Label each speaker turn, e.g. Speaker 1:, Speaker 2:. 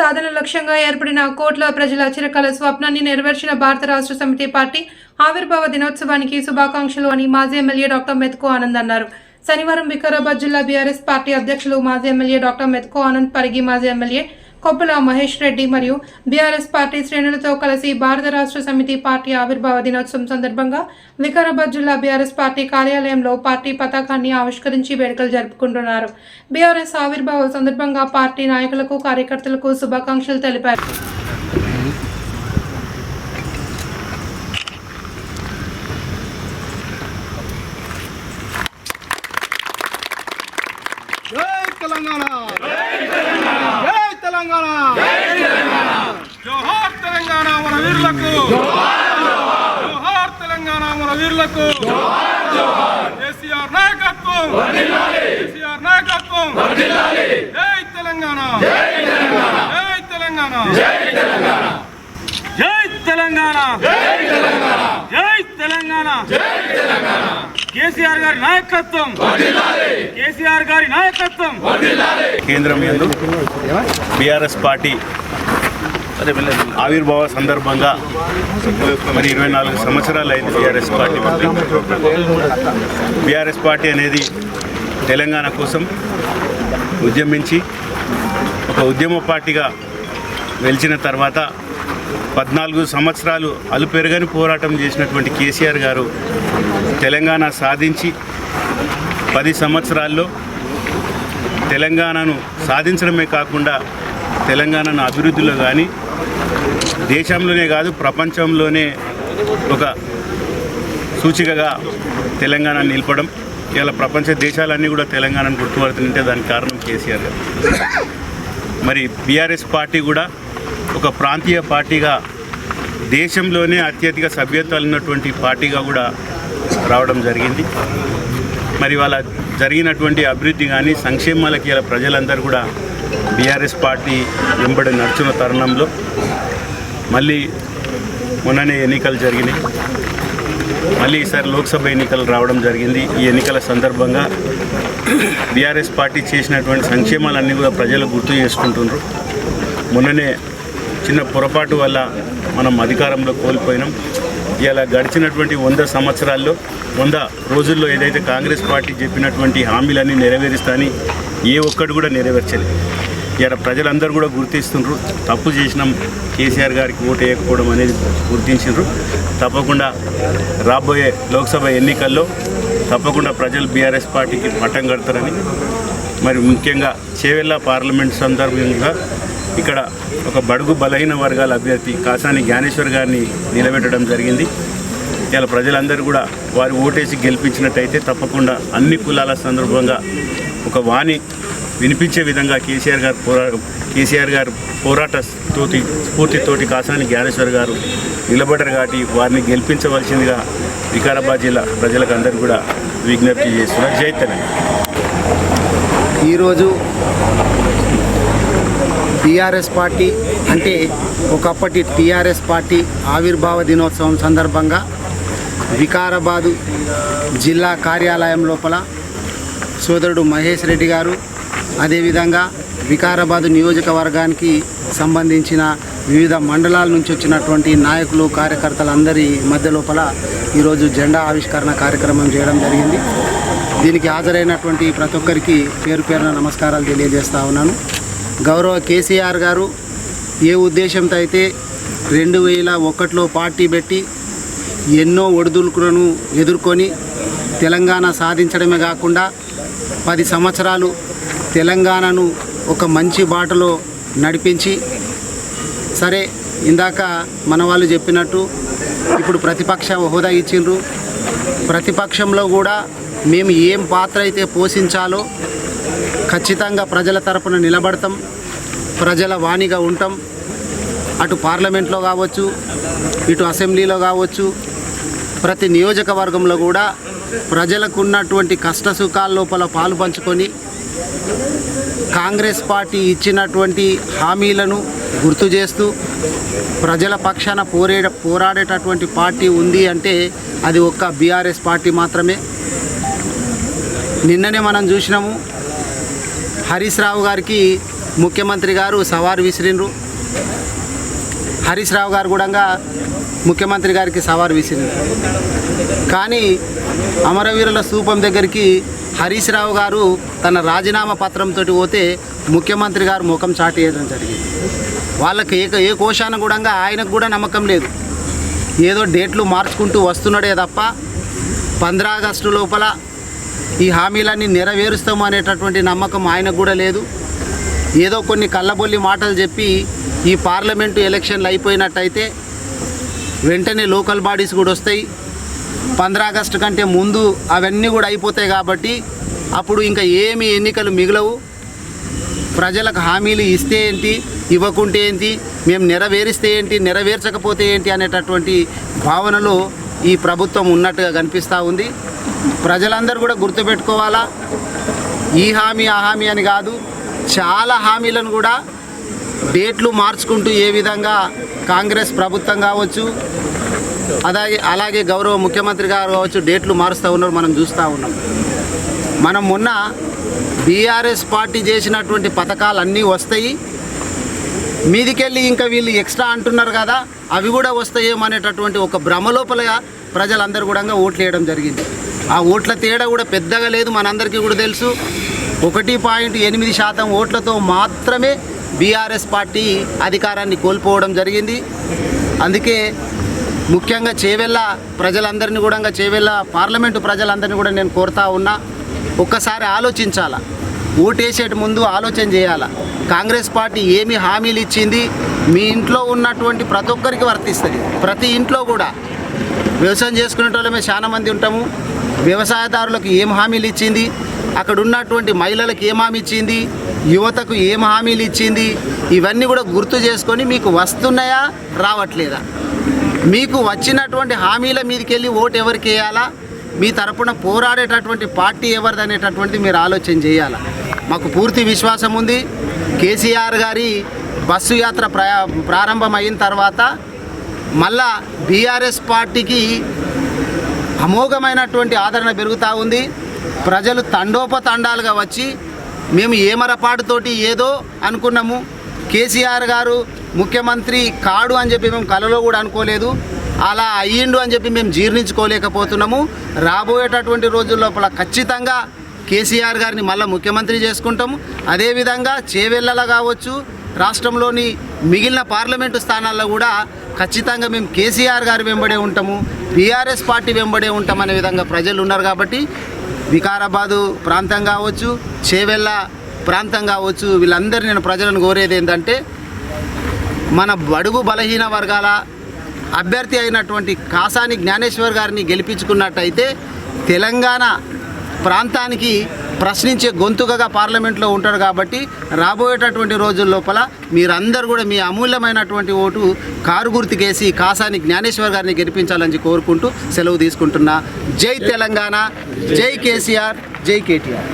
Speaker 1: సాధన లక్ష్యంగా ఏర్పడిన కోట్ల ప్రజల చిరకాల స్వప్నాన్ని నెరవేర్చిన భారత రాష్ట్ర సమితి పార్టీ ఆవిర్భావ దినోత్సవానికి శుభాకాంక్షలు అని మాజీ ఎమ్మెల్యే డాక్టర్ మెతుకో ఆనంద్ అన్నారు. శనివారం వికారాబాద్ జిల్లా బీఆర్ఎస్ పార్టీ అధ్యక్షులు మాజీ ఎమ్మెల్యే డాక్టర్ మెత్కో ఆనంద్ పరిగి మాజీ ఎమ్మెల్యే కొప్పుల మహేష్ రెడ్డి మరియు బీఆర్ఎస్ పార్టీ శ్రేణులతో కలిసి భారత రాష్ట్ర సమితి పార్టీ ఆవిర్భావ దినోత్సవం సందర్భంగా వికారాబాద్ జిల్లా బీఆర్ఎస్ పార్టీ కార్యాలయంలో పార్టీ పతాకాన్ని ఆవిష్కరించి వేడుకలు జరుపుకుంటున్నారు. బీఆర్ఎస్ ఆవిర్భావ సందర్భంగా పార్టీ నాయకులకు కార్యకర్తలకు శుభాకాంక్షలు తెలిపారు
Speaker 2: జై తెలంగాణ జై తెలంగాణ జోహార్ తెలంగాణ మన వీరులకు. జోహార్ తెలంగాణ మన వీరులకు. కేసీఆర్ నాయకత్వం. కేసీఆర్ నాయకత్వం. జై తెలంగాణ. జై తెలంగాణ. జై తెలంగాణ. జై తెలంగాణ. కేసీఆర్ గారి నాయకత్వం. కేసీఆర్ గారి నాయకత్వం.
Speaker 3: కేంద్రం యందు బీఆర్ఎస్ పార్టీ ఆవిర్భావ సందర్భంగా మరి ఇరవై నాలుగు సంవత్సరాలు అయింది బీఆర్ఎస్ పార్టీ బీఆర్ఎస్ పార్టీ అనేది తెలంగాణ కోసం ఉద్యమించి ఒక ఉద్యమ పార్టీగా వెలిచిన తర్వాత పద్నాలుగు సంవత్సరాలు అలుపెరగని పోరాటం చేసినటువంటి కేసీఆర్ గారు తెలంగాణ సాధించి పది సంవత్సరాల్లో తెలంగాణను సాధించడమే కాకుండా తెలంగాణను అభివృద్ధిలో కానీ దేశంలోనే కాదు ప్రపంచంలోనే ఒక సూచికగా తెలంగాణ నిలపడం. ఇలా ప్రపంచ దేశాలన్నీ కూడా తెలంగాణను గుర్తుపడుతుంటే దానికి కారణం కేసీఆర్ మరి బీఆర్ఎస్ పార్టీ కూడా ఒక ప్రాంతీయ పార్టీగా దేశంలోనే అత్యధిక సభ్యత్వాలు ఉన్నటువంటి పార్టీగా కూడా రావడం జరిగింది. మరి వాళ్ళ జరిగినటువంటి అభివృద్ధి కానీ సంక్షేమాలకి ఇలా ప్రజలందరూ కూడా బీఆర్ఎస్ పార్టీ వెంబడి నడుచున్న తరుణంలో మళ్ళీ మొన్ననే ఎన్నికలు జరిగినాయి. మళ్ళీ ఈసారి లోక్సభ ఎన్నికలు రావడం జరిగింది. ఈ ఎన్నికల సందర్భంగా బీఆర్ఎస్ పార్టీ చేసినటువంటి సంక్షేమాలన్నీ కూడా ప్రజలు గుర్తు చేసుకుంటున్నారు. మొన్ననే చిన్న పొరపాటు వల్ల మనం అధికారంలో కోల్పోయినాం. ఇలా గడిచినటువంటి వంద సంవత్సరాల్లో వంద రోజుల్లో ఏదైతే కాంగ్రెస్ పార్టీ చెప్పినటువంటి హామీలన్నీ నెరవేరుస్తాని ఏ ఒక్కటి కూడా నెరవేర్చలేదు. ఇలా ప్రజలందరూ కూడా గుర్తిస్తుండ్రు. తప్పు చేసినాం కేసీఆర్ గారికి ఓటు వేయకపోవడం అనేది గుర్తించారు తప్పకుండా రాబోయే లోక్సభ ఎన్నికల్లో తప్పకుండా ప్రజలు బీఆర్ఎస్ పార్టీకి పట్టం కడతారని మరి ముఖ్యంగా చేవెళ్ళ పార్లమెంట్ సందర్భంగా ఇక్కడ ఒక బడుగు బలహీన వర్గాల అభ్యర్థి కాసాని జ్ఞానేశ్వర్ గారిని నిలబెట్టడం జరిగింది. ఇలా ప్రజలందరూ కూడా వారి ఓటేసి గెలిపించినట్టయితే తప్పకుండా అన్ని కులాల సందర్భంగా ఒక వాణి వినిపించే విధంగా కేసీఆర్ గారు పోరా కేసీఆర్ గారు పోరాట తోటి స్ఫూర్తితోటి కాసాని జ్ఞానేశ్వర్ గారు నిలబడరు కాబట్టి వారిని గెలిపించవలసిందిగా వికారాబాద్ జిల్లా ప్రజలకు అందరూ కూడా విజ్ఞప్తి చేస్తున్నారు. జై తెలంగాణ.
Speaker 4: ఈరోజు టీఆర్ఎస్ పార్టీ అంటే ఒకప్పటి టీఆర్ఎస్ పార్టీ ఆవిర్భావ దినోత్సవం సందర్భంగా వికారాబాదు జిల్లా కార్యాలయం లోపల సోదరుడు మహేష్ రెడ్డి గారు అదేవిధంగా వికారాబాదు నియోజకవర్గానికి సంబంధించిన వివిధ మండలాల నుంచి వచ్చినటువంటి నాయకులు కార్యకర్తలందరి మధ్య లోపల ఈరోజు జెండా ఆవిష్కరణ కార్యక్రమం చేయడం జరిగింది. దీనికి హాజరైనటువంటి ప్రతి ఒక్కరికి పేరు పేరున నమస్కారాలు తెలియజేస్తా ఉన్నాను. గౌరవ కేసీఆర్ గారు ఏ ఉద్దేశంతో అయితే రెండు వేల ఒకటిలో పార్టీ పెట్టి ఎన్నో ఒడిదుడుకులను ఎదుర్కొని తెలంగాణ సాధించడమే కాకుండా పది సంవత్సరాలు తెలంగాణను ఒక మంచి బాటలో నడిపించి సరే ఇందాక మన వాళ్ళు చెప్పినట్టు ఇప్పుడు ప్రతిపక్ష హోదా ఇచ్చిండ్రు. ప్రతిపక్షంలో కూడా మేము ఏం పాత్ర అయితే పోషించాలో ఖచ్చితంగా ప్రజల తరపున నిలబడతాం ప్రజల వాణిగా ఉంటాం. అటు పార్లమెంట్లో కావచ్చు ఇటు అసెంబ్లీలో కావచ్చు ప్రతి నియోజకవర్గంలో కూడా ప్రజలకు ఉన్నటువంటి కష్ట సుఖాల లోపల పాలు పంచుకొని కాంగ్రెస్ పార్టీ ఇచ్చినటువంటి హామీలను గుర్తు చేస్తూ ప్రజల పక్షాన పోరే పోరాడేటటువంటి పార్టీ ఉంది అంటే అది ఒక్క బీఆర్ఎస్ పార్టీ మాత్రమే. నిన్ననే మనం చూసినాము హరీష్ రావు గారికి ముఖ్యమంత్రి గారు సవారు విసిరిండ్రు హరీష్ రావు గారు కూడా ముఖ్యమంత్రి గారికి సవారు విసిరిండ్రు కానీ అమరవీరుల స్థూపం దగ్గరికి హరీష్ రావు గారు తన రాజీనామా పత్రంతో పోతే ముఖ్యమంత్రి గారు ముఖం చాటేయడం జరిగింది. వాళ్ళకి ఏ ఏ కోశాన కూడా ఆయనకు కూడా నమ్మకం లేదు. ఏదో డేట్లు మార్చుకుంటూ వస్తున్నాడే తప్ప పంద్రా ఆగస్టు లోపల ఈ హామీలన్నీ నెరవేరుస్తాము అనేటటువంటి నమ్మకం ఆయనకు కూడా లేదు. ఏదో కొన్ని కళ్ళబొల్లి మాటలు చెప్పి ఈ పార్లమెంటు ఎలక్షన్లు అయిపోయినట్టయితే వెంటనే లోకల్ బాడీస్ కూడా వస్తాయి. పంద్రా ఆగస్టు కంటే ముందు అవన్నీ కూడా అయిపోతాయి కాబట్టి అప్పుడు ఇంకా ఏమి ఎన్నికలు మిగలవు. ప్రజలకు హామీలు ఇస్తే ఏంటి ఇవ్వకుంటే ఏంటి మేము నెరవేరిస్తే ఏంటి నెరవేర్చకపోతే ఏంటి అనేటటువంటి భావనలో ఈ ప్రభుత్వం ఉన్నట్టుగా కనిపిస్తూ ఉంది. ప్రజలందరూ కూడా గుర్తుపెట్టుకోవాలా ఈ హామీ ఆ హామీ అని కాదు. చాలా హామీలను కూడా డేట్లు మార్చుకుంటూ ఏ విధంగా కాంగ్రెస్ ప్రభుత్వం కావచ్చు అలాగే అలాగే గౌరవ ముఖ్యమంత్రి గారు కావచ్చు డేట్లు మారుస్తూ ఉన్నారు మనం చూస్తూ ఉన్నాం. మనం మొన్న బీఆర్ఎస్ పార్టీ చేసినటువంటి పథకాలు అన్నీ వస్తాయి. మీదికెళ్ళి ఇంకా వీళ్ళు ఎక్స్ట్రా అంటున్నారు కదా అవి కూడా వస్తాయేమో అనేటటువంటి ఒక భ్రమలోపల ప్రజలందరూ కూడా ఓట్లు వేయడం జరిగింది. ఆ ఓట్ల తేడా కూడా పెద్దగా లేదు మనందరికీ కూడా తెలుసు. ఒకటి పాయింట్ ఎనిమిది శాతం ఓట్లతో మాత్రమే బీఆర్ఎస్ పార్టీ అధికారాన్ని కోల్పోవడం జరిగింది. అందుకే ముఖ్యంగా చేవెళ్ళ ప్రజలందరినీ కూడా చేవెళ్ళ పార్లమెంటు ప్రజలందరినీ కూడా నేను కోరుతా ఉన్నా. ఒక్కసారి ఆలోచించాలా. ఓటేసేటి ముందు ఆలోచన చేయాలా. కాంగ్రెస్ పార్టీ ఏమి హామీలు ఇచ్చింది? మీ ఇంట్లో ఉన్నటువంటి ప్రతి ఒక్కరికి వర్తిస్తుంది. ప్రతి ఇంట్లో కూడా. వ్యవసాయం చేసుకునే వాళ్ళమే చాలా మంది ఉంటాము. వ్యవసాయదారులకు ఏం హామీలు ఇచ్చింది? అక్కడ ఉన్నటువంటి మహిళలకు ఏం హామీ ఇచ్చింది? యువతకు ఏం హామీలు ఇచ్చింది? ఇవన్నీ కూడా గుర్తు చేసుకొని మీకు వస్తున్నాయా? రావట్లేదా? మీకు వచ్చినటువంటి హామీల మీదకి వెళ్ళి ఓటు ఎవరికి వేయాలా? మీ తరపున పోరాడేటటువంటి పార్టీ ఎవరిది అనేటటువంటిది మీరు ఆలోచన చేయాలా? మాకు పూర్తి విశ్వాసం ఉంది. కేసీఆర్ గారి బస్సు యాత్ర ప్రయా ప్రారంభం తర్వాత మళ్ళా బీఆర్ఎస్ పార్టీకి అమోఘమైనటువంటి ఆదరణ పెరుగుతూ ఉంది. ప్రజలు తండోపతండాలుగా వచ్చి మేము ఏమరపాటుతోటి ఏదో అనుకున్నాము. కేసీఆర్ గారు ముఖ్యమంత్రి కాడు అని చెప్పి మేము కలలో కూడా అనుకోలేదు. అలా అయ్యిండు అని చెప్పి మేము జీర్ణించుకోలేకపోతున్నాము. రాబోయేటటువంటి రోజుల లోపల ఖచ్చితంగా కేసీఆర్ గారిని మళ్ళీ ముఖ్యమంత్రి చేసుకుంటాము. అదేవిధంగా చేవెళ్ళలా కావచ్చు రాష్ట్రంలోని మిగిలిన పార్లమెంటు స్థానాల్లో కూడా ఖచ్చితంగా మేము కేసీఆర్ గారి వెంబడే ఉంటాము. బీఆర్ఎస్ పార్టీ వెంబడే ఉంటాం అనే విధంగా ప్రజలు ఉన్నారు కాబట్టి వికారాబాదు ప్రాంతం కావచ్చు చేవెళ్ళ ప్రాంతం కావచ్చు వీళ్ళందరూ నేను ప్రజలను కోరేది ఏంటంటే మన బడుగు బలహీన వర్గాల అభ్యర్థి అయినటువంటి కాసాని జ్ఞానేశ్వర్ గారిని గెలిపించుకున్నట్టయితే తెలంగాణ ప్రాంతానికి ప్రశ్నించే గొంతుకగా పార్లమెంట్లో ఉంటాడు కాబట్టి రాబోయేటటువంటి రోజుల లోపల మీరందరూ కూడా మీ అమూల్యమైనటువంటి ఓటు కారు గుర్తుకేసి కాసాని జ్ఞానేశ్వర్ గారిని గెలిపించాలని కోరుకుంటూ సెలవు తీసుకుంటున్నా. జై తెలంగాణ జై కేసీఆర్ జై కేటీఆర్.